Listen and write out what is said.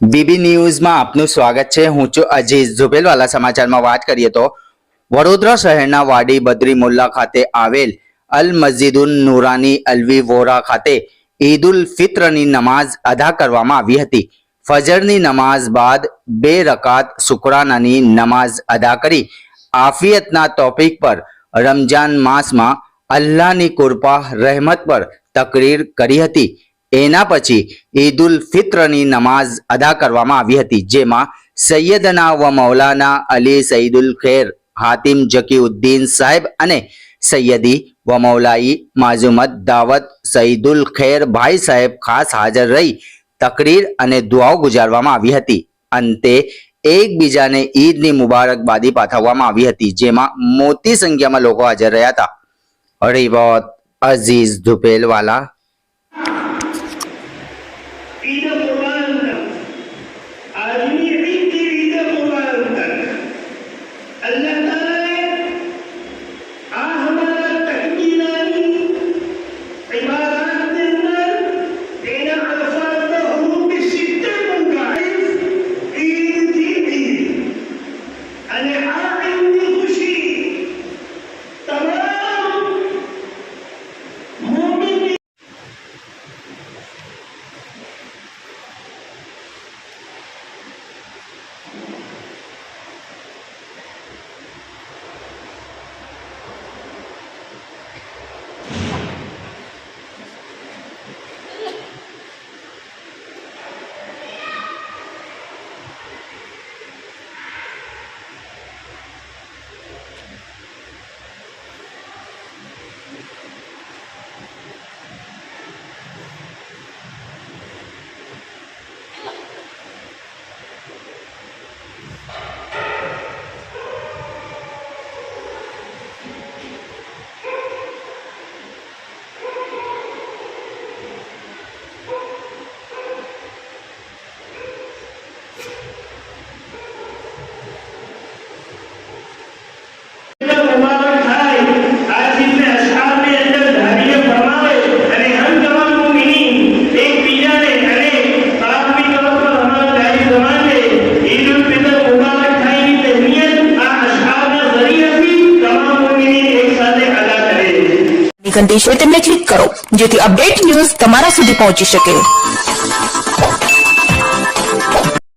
BB ન્યૂઝમાં આપનું સ્વાગત છે. હું છું અજીઝ ઝુબેલવાલા સમાચારમાં વાત કરીએ તો વડોદરા શહેરના વાડી બદ્રી મુલ્લા ખાતે આવેલ અલ મસ્જિદુન નુરાની અલવી વોરા ખાતે ઈદ ઉલ ફિત્રની નમાઝ અદા કરવામાં આવી હતી. ફજરની નમાઝ બાદ બે રકાત શુક્રાનાની નમાઝ અદા કરી. આફિયતના ટોપિક પર રમજાન માસમાં અલ્લાહની કૃપા, રહેમત પર તકરીર કરી હતી. એના પછી ઈદ ઉલ ફિત્રની નમાઝ અદા કરવામાં આવી હતી, જેમાં સૈયદના વ મૌલાના અલી સઈદુલ ખેર, હાતિમ જકીઉદ્દીન સાહેબ અને સૈયદી વ મૌલાઈ માઝુમત દાવત સઈદુલ ખેર ભાઈ સાહેબ ખાસ હાજર રહી, તકરીર અને દુઆઓ ગુજારવામાં આવી હતી. અંતે એકબીજાને ઈદની મુબારકબાદી પાઠવવામાં આવી હતી, જેમાં મોટી સંખ્યામાં લોકો હાજર રહ્યા હતા. રિવોત અઝીઝ ધુપેલવાલા ની દેશે તેમને ક્લિક કરો જેથી અપડેટ ન્યૂઝ તમારા સુધી પહોંચી શકે